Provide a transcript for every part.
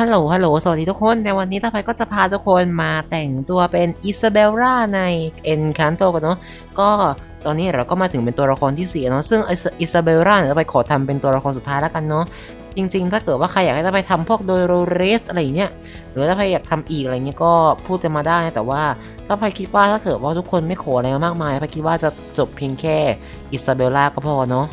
ฮัลโหล ฮัลโหล สวัสดีทุกคน ในวันนี้ตาไพก็จะพาทุกคนมาแต่งตัวเป็นอิซาเบลล่าใน Encanto กันเนาะ ก็ตอนนี้เราก็มาถึงเป็นตัวละครที่สี่เนาะ ซึ่งอิซาเบลล่าเนี่ยตาไพขอทำเป็นตัวละครสุดท้ายแล้วกันเนาะ จริงๆ ถ้าเกิดว่าใครอยากให้ตาไพทำพวกโดยโรเรสอะไรเงี้ย หรือถ้าใครอยากทำอีกอะไรเงี้ยก็พูดกันมาได้นะแต่ว่าถ้าไพคิดว่าถ้าเกิดว่าทุกคนไม่ขออะไรมามากมายไพคิดว่าจะจบเพียงแค่อิซาเบลล่าก็พอเนาะ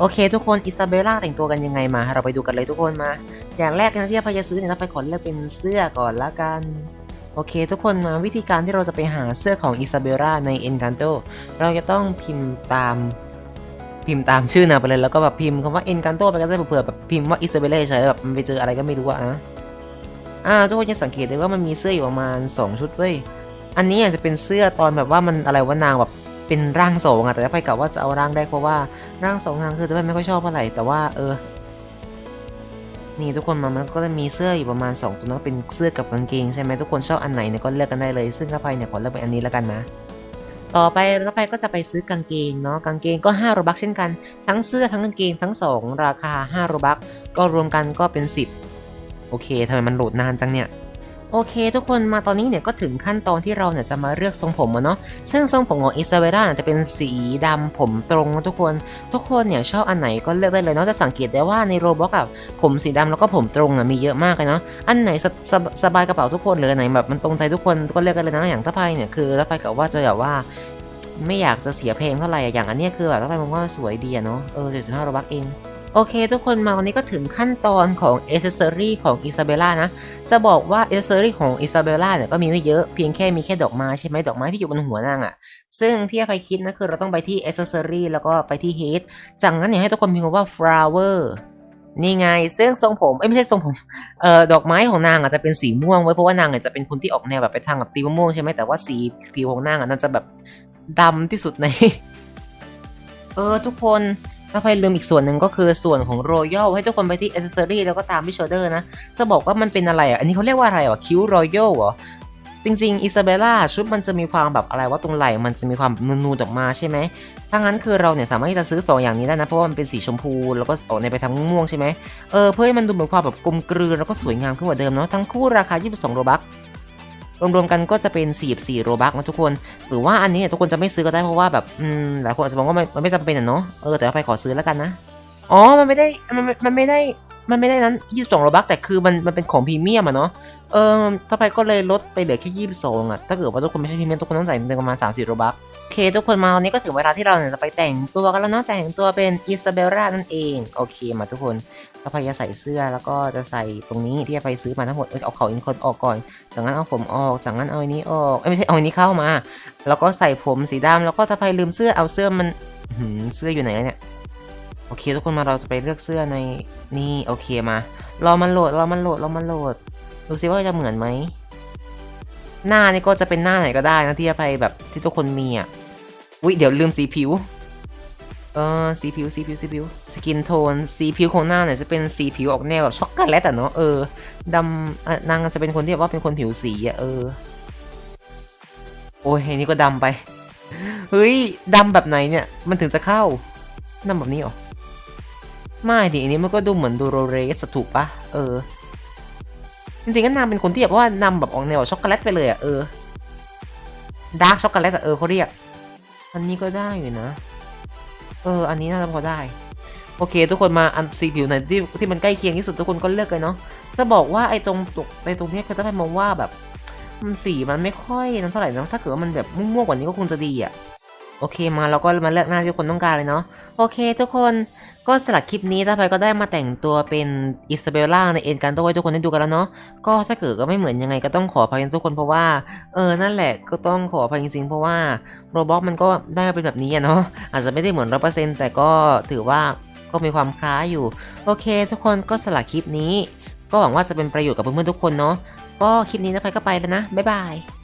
โอเค ทุกคนอิซาเบลล่าแต่งตัวกันยังไงมา เราไปดูกันเลยทุกคนมา อย่างแรกนะที่เราจะซื้อเนี่ยเราไปขอเลือกเป็นเสื้อก่อนละกัน โอเค ทุกคนมาวิธีการที่เราจะไปหาเสื้อของอิซาเบลล่าใน Encanto เราจะต้องพิมพ์ตามพิมพ์ตามชื่อนางไปเลยแล้วก็แบบพิมพ์คำว่า Encanto ไปก็ได้เผื่อแบบพิมพ์ว่าอิซาเบลล่าใช่แบบมันไปเจออะไรก็ไม่รู้อะนะอ่าทุกคนจะสังเกตได้ว่ามันมีเสื้ออยู่ประมาณ 2 ชุดเว้ยอันนี้อาจจะเป็นเสื้อตอนแบบว่ามันอะไรว่านางแบบ เป็นร่างสองอะแต่ถ้าไปกะว่าจะเอาร่างแรกเพราะว่าร่างสองนางคือแต่ไม่ค่อยชอบเท่าไหร่แต่ว่าเออ นี่ทุกคนมามันก็จะมีเสื้ออยู่ประมาณ 2 ตัวนะเป็นเสื้อกับกางเกงใช่ไหมทุกคนชอบอันไหนเนี่ยก็เลือกกันได้เลย ซึ่งถ้าไปเนี่ยขอเลือกเป็นอันนี้แล้วกันนะต่อไปถ้าไปก็จะไปซื้อกางเกงเนาะกางเกงก็5โรบักเช่นกัน ทั้งเสื้อทั้งกางเกงทั้ง 2 ราคา5โรบักก็รวมกันก็เป็น 10 โอเคทำไมมันโหลดนานจังเนี่ย โอเค ทุกคนมาตอนนี้เนี่ยก็ถึงขั้นตอนที่เราเนี่ยจะมาเลือกทรงผมเนาะซึ่งทรงผมของอิซาเบล่าจะเป็นสีดำผมตรงทุกคน ทุกคนเนี่ยชอบอันไหนก็เลือกได้เลยเนาะจะสังเกตได้ว่าในโรบอทอะผมสีดำแล้วก็ผมตรงอะมีเยอะมากเลยเนาะอันไหนสสบสบายกระเป๋าทุกคนหรืออันไหนแบบมันตรงใจทุกคนก็เลือกกันเลยนะอย่างถ้าไปเนี่ยคือถ้าไปกับว่าจะแบบว่าไม่อยากจะเสียเพลงเท่าไหร่อะอย่างอันเนี้ยคือแบบถ้าไปมองว่าสวยดีอะเนาะเออเจ็ดสิบห้าโรบักเอง โอเคทุกคนมาวันนี้ก็ถึงขั้นตอนของเอเซอรี่ของอิซาเบล่านะ จะบอกว่าเอเซอรี่ของอิซาเบลล่าเนี่ยก็มีไม่เยอะเพียงแค่มีแค่ดอกไม้ใช่ไหมดอกไม้ที่อยู่บนหัวนางอะ่ะ ซึ่งที่ไปคิดนะคือเราต้องไปที่ accessory แล้วก็ไปที่ head จากนั้นเนี่ยให้ทุกคนพิมพ์คำว่า flower นี่ไงซึ่งทรงผมเอ้ยไม่ใช่ทรงผมเอ่อดอกไม้ของนางอาจจะเป็นสีม่วงไว้เพราะว่านางเนี่ยจะเป็นคนที่ออกแนวแบบไปทางแบบตีมะม่วงใช่ไหมแต่ว่าสีผิวของนางอะน่าจะแบบดำที่สุดใน เออทุกคน ถ้าไปลืมอีกส่วนหนึ่งก็คือส่วนของ Royal ให้ทุกคนไปที่ Accessory แล้วก็ตามที่ Shoulder นะ จะบอกว่ามันเป็นอะไรอะ อันนี้เขาเรียกว่าอะไรอะคิ้ว Royal เหรอ จริงๆอิซาเบล่าชุดมันจะมีความแบบอะไรว่าตรงไหล่มันจะมีความนูนๆออกมาใช่ไหมถ้างั้นคือเราเนี่ยสามารถที่จะซื้อ 2 อย่างนี้ได้นะ เพราะว่ามันเป็นสีชมพูแล้วก็ออกในไปทางม่วงใช่ไหมเออเพื่อให้มันดูเหมือนความแบบกลมกลืนแล้วก็สวยงามขึ้นกว่าเดิมเนาะทั้งคู่ราคา 22โรบัค รวมๆกันก็จะเป็น 44 โรบัคนะทุกคน หรือว่าอันนี้เนี่ยทุกคนจะไม่ซื้อก็ได้เพราะว่าแบบอืมหลายคนอาจจะมองว่ามันไม่จำเป็นอะเนาะเออแต่ว่าไปขอซื้อแล้วกันนะอ๋อมันไม่ได้มันไม่มันไม่ได้มันไม่ได้นั้น 22 โรบัคแต่คือมันมันเป็นของพรีเมียมอะเนาะเออถ้าไปก็เลยลดไปเหลือแค่ 22อะถ้าเกิดว่าทุกคนไม่ใช่พรีเมียมทุกคนต้องจ่ายเงินประมาณ 30 โรบัคโอเคทุกคนมาวันนี้ก็ถึงเวลาที่เราเนี่ยจะไปแต่งตัวกันแล้วเนาะแต่งตัวเป็นอิซาเบลล่านั่นเอง โอเคมาทุกคน ถ้าไปจะใส่เสื้อแล้วก็จะใส่ตรงนี้ที่จะไปซื้อมาทั้งหมดเอ้ยเอาเขาอินคนออกก่อน จากนั้นเอาผมออก จากนั้นเอาอันนี้ออกไม่ใช่เอาอันนี้เข้ามา แล้วก็ใส่ผมสีดำแล้วก็ถ้าไปลืมเสื้อเอาเสื้อมันเสื้ออยู่ไหนเนี่ยโอเค ทุกคนมาเราจะไปเลือกเสื้อในนี่โอเคมารอมันโหลดรอมันโหลดรอมันโหลดดูซิว่าจะเหมือนไหมหน้านี่ก็จะเป็นหน้าไหนก็ได้นะที่จะไปแบบที่ทุกคนมีอะอุ้ยเดี๋ยวลืมสีผิว เออสีผิวสีผิวสีผิวสกินโทนสีผิวของหน้าเนี่ยจะเป็นสีผิวออกแนวแบบช็อกโกแลตอะเนาะเออดำอนางจะเป็นคนที่แบบว่าเป็นคนผิวสีอะเออ โอ้ยอันนี้ก็ดำไป เฮ้ยดำแบบไหนเนี่ย มันถึงจะเข้าดำแบบนี้หรอไม่ดิอันนี้มันก็ดูเหมือนดูโรเรสถูกปะเออ จริงๆก็นำเป็นคนที่แบบว่านำแบบออกแนวช็อกโกแลตไปเลยอะเออดาร์กช็อกโกแลตอะเออเขาเรียกอันนี้ก็ได้อยู่นะ เออ อันนี้น่าจะพอได้ โอเค ทุกคนมาอันสีผิวไหนที่ที่มันใกล้เคียงที่สุดทุกคนก็เลือกเลยเนาะจะบอกว่าไอ้ตรงตรงไอ้ตรงเนี้ยคือถ้าไปมองว่าแบบมันสีมันไม่ค่อยนั้นเท่าไหร่นะถ้าเกิดว่ามันแบบม่วงๆกว่านี้ก็คงจะดีอะ โอเคมาเราก็มาเลือกหน้าที่คนต้องการเลยเนาะโอเค ทุกคนก็สลับคลิปนี้ถ้าไปก็ได้มาแต่งตัวเป็นอิซาเบลล่าในเอ็นการโต้ให้ทุกคนได้ดูกันแล้วเนาะก็ถ้าเกิดก็ไม่เหมือนยังไงก็ต้องขออภัยทุกคนเพราะว่าเออนั่นแหละก็ต้องขออภัยจริงๆเพราะว่าโรบ็อทมันก็ได้เป็นแบบนี้เนาะอาจจะไม่ได้เหมือนร้อยเปอร์เซ็นต์แต่ก็ถือว่าก็มีความคล้ายอยู่ โอเค ทุกคนก็สลับคลิปนี้ ก็หวังว่าจะเป็นประโยชน์กับเพื่อนๆทุกคนเนาะก็คลิปนี้นะไปก็ไปแล้วนะบ๊ายบาย